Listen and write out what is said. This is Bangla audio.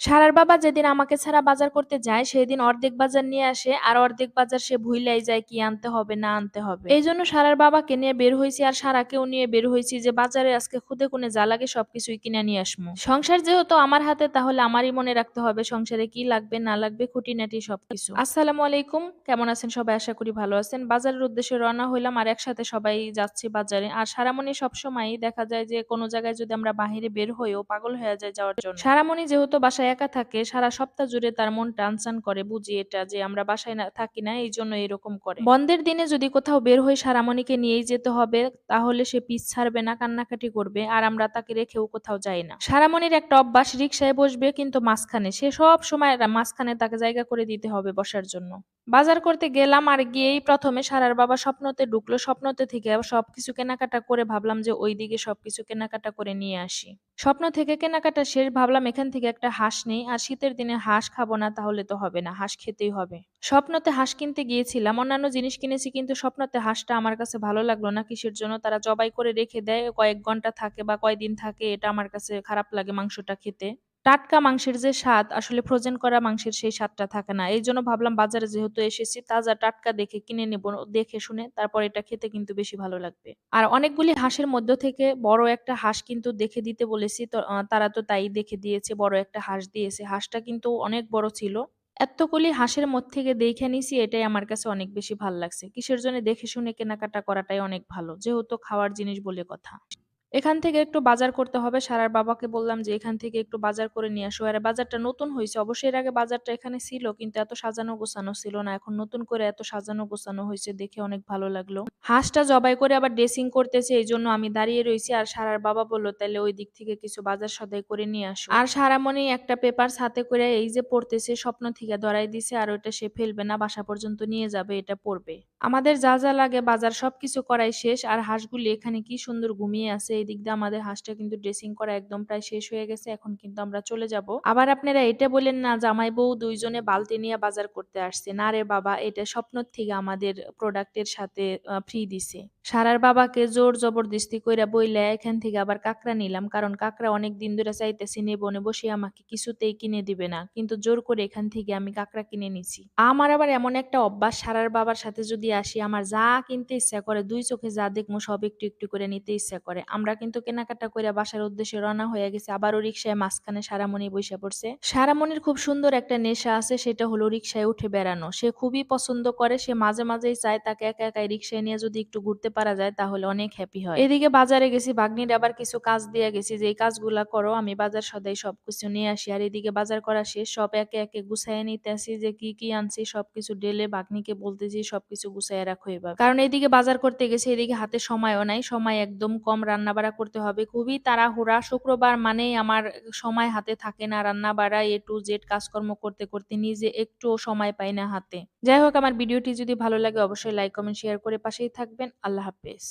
সারার বাবা যেদিন আমাকে ছাড়া বাজার করতে যায়, সেদিন অর্ধেক বাজার নিয়ে আসে, আর অর্ধেক বাজার সে ভুইলাই যায় কি আনতে হবে, না আনতে হবে। এই জন্য সারার বাবাকে নিয়ে বের হয়েছি, আর সারাকেও নিয়ে বের হয়েছি যে, বাজারে আজকে খুদে কোনে যা লাগে সবকিছুই কিনে নিয়ে আসমু সংসার যেহেতু আমার হাতে, তাহলে আমারই মনে রাখতে হবে সংসারে কি লাগবে, না লাগবে, খুঁটিনাটি সবকিছু। আসসালামু আলাইকুম, কেমন আছেন সবাই? আশা করি ভালো আছেন। বাজারের উদ্দেশ্যে রওনা হইলাম, আর একসাথে সবাই যাচ্ছি বাজারে। আর সারামণি সবসময় দেখা যায় যে, কোনো জায়গায় যদি আমরা বাহিরে বের হই, ও পাগল হয়ে যায় যাওয়ার জন্য। সারামণি যেহেতু বাসায় একা থাকে, সারা সপ্তাহ জুড়ে তার মন টানচান করে, বুঝি এটা যে আমরা বাসায় না, থাকি না এই জন্য এরকম করে। বন্ধের দিনে যদি কোথাও বের হই সারামণিকে নিয়েই যেতে হবে, তাহলে সে পিছ ছাড়বে না, কান্নাকাটি করবে, আর আমরা তাকে রেখেও কোথাও যাই না। সারামণির একটা অভ্যাস রিক্সায় বসবে কিন্তু মাঝখানে, সে সব সময় মাঝখানে তাকে জায়গা করে দিতে হবে বসার জন্য। বাজার করতে গেলাম আর গিয়েই প্রথমে সারার বাবা স্বপ্নতে ঢুকলো, স্বপ্নতে থেকে সবকিছু কেনাকাটা করে ভাবলাম যে ওইদিকে সবকিছু কেনাকাটা করে নিয়ে আসি। স্বপ্ন থেকে কেনাকাটা শেষ ভাবলাম এখান থেকে একটা হাঁস নেই, আর শীতের দিনে হাঁস খাব না তাহলে তো হবে না, হাঁস খেতেই হবে। স্বপ্নতে হাঁস কিনতে গিয়েছিলাম, অন্যান্য জিনিস কিনেছি কিন্তু স্বপ্নতে হাঁসটা আমার কাছে ভালো লাগল না, কিসের জন্য তারা জবাই করে রেখে দেয়, কয়েক ঘণ্টা থাকে বা কয়দিন থাকে, এটা আমার কাছে খারাপ লাগে মাংসটা খেতে। টাটকা মাংসের যে স্বাদ, আসলে ফ্রোজেন করা মাংসের সেই স্বাদটা থাকে না। এই জন্য ভাবলাম বাজারে যেহেতু এসেছি, তাজা টাটকা দেখে কিনে নেব, দেখে শুনে তারপর এটা খেতে কিন্তু বেশি ভালো লাগবে। আর অনেকগুলি হাঁসের মধ্য থেকে বড় একটা হাঁস কিন্তু দেখে দিতে বলেছি তারা তো তাই দেখে দিয়েছে, বড় একটা হাঁস দিয়েছে। হাঁসটা কিন্তু অনেক বড় ছিল। এতগুলি হাঁসের মধ্যে থেকে দেখে নিছি, এটাই আমার কাছে অনেক বেশি ভালো লাগছে। কিসের জন্য দেখে শুনে কেনাকাটা করাটাই অনেক ভালো, যেহেতু খাওয়ার জিনিস বলে কথা। এখান থেকে একটু বাজার করতে হবে। সারার বাবাকে বললাম যে, এখান থেকে একটু বাজার করে নিয়ে আসো। আর, বাজারটা নতুন হয়েছে। অবশ্যই এর আগে বাজারটা এখানে ছিল, কিন্তু এত সাজানো গোছানো ছিল না। এখন নতুন করে এত সাজানো গোছানো হয়েছে দেখে অনেক ভালো লাগল। হাঁসটা জবাই করে আবার ড্রেসিং করতেছে, এই জন্য আমি দাঁড়িয়ে রয়েছি আর সারার বাবা বলল তাহলে ওই দিক থেকে কিছু বাজার সদাই করে নিয়ে আসো। আর সারামণি একটা পেপার সাথে করে এই যে পড়তেছে, স্বপ্ন থেকে ধরাই দিছে। আর ওইটা সে ফেলবে না, বাসা পর্যন্ত নিয়ে যাবে, এটা পড়বে। আমাদের যা যা লাগে বাজার সবকিছু করাই শেষ। আর হাঁসগুলি এখানে কি সুন্দর ঘুমিয়ে আছে, এই দিক দিয়ে আমাদের হাঁসটা কিন্তু ড্রেসিং করা একদম প্রায় শেষ হয়ে গেছে, এখন কিন্তু আমরা চলে যাব। আবার আপনারা এটা বলেন না, জামাই বউ দুইজনে বালতি নিয়ে বাজার করতে আসছে। না রে বাবা, এটা স্বপ্ন থেকে আমাদের প্রোডাক্টের সাথে ফ্রি দিছে। সারার বাবাকে জোর জবরদস্তি কইরা বইলে এখান থেকে আবার কাকড়া নিলাম, কারণ কাকড়া অনেক দিন ধরে চাইতেছি নেব নেব, সে আমাকে কিছুতেই কিনে দিবে না। কিন্তু জোর করে এখান থেকে আমি কাকড়া কিনে নিছি। আমার আবার এমন একটা অভ্যাস, সারার বাবার সাথে যদি আসি, আমার যা কিনতে ইচ্ছা করে, দুই চোখে যা দেখব সব একটু একটু করে নিতে ইচ্ছা করে। আমরা কিন্তু কেনাকাটা করে বাসার উদ্দেশ্যে রওনা হয়ে গেছে, আবারও রিক্সায় মাঝখানে সারামণি বসে পড়ছে। সারামণির খুব সুন্দর একটা নেশা আছে, সেটা হলো রিক্সায় উঠে বেড়ানো। সে খুবই পছন্দ করে, সে মাঝে মাঝেই চায় তাকে একা একাই রিক্সায় নিয়ে যদি একটু ঘুরতে পারা যায়, তাহলে অনেক হ্যাপি হয়। এদিকে বাজারে গেছি ভাগ্নির আবার কিছু কাজ দিয়ে গেছি যে এই কাজগুলা করো, আমি বাজার সদাই সবকিছু নিয়ে আসি। আর এদিকে বাজার করা শেষ, সব একে একে গুছাইয়ে নিতে আসি যে কি কি আনছি, সবকিছু ডেলে ভাগ্নিকে বলতেছি, সবকিছু গুছাইয়ে রাখো এবার কারণ এদিকে বাজার করতে গেছে, এদিকে হাতে সময়ও নাই, সময় একদম কম রান্না বাড়া করতে হবে। খুবই তাড়াহুড়া, শুক্রবার মানেই আমার সময় হাতে থাকে না রান্না বাড়া এ টু জেড কাজকর্ম করতে করতে নিজে একটু সময় পাই না হাতে। যাই হোক, আমার ভিডিওটি যদি ভালো লাগে অবশ্যই লাইক, কমেন্ট, শেয়ার করে পাশেই থাকবেন। আল্লাহ হাফেজ।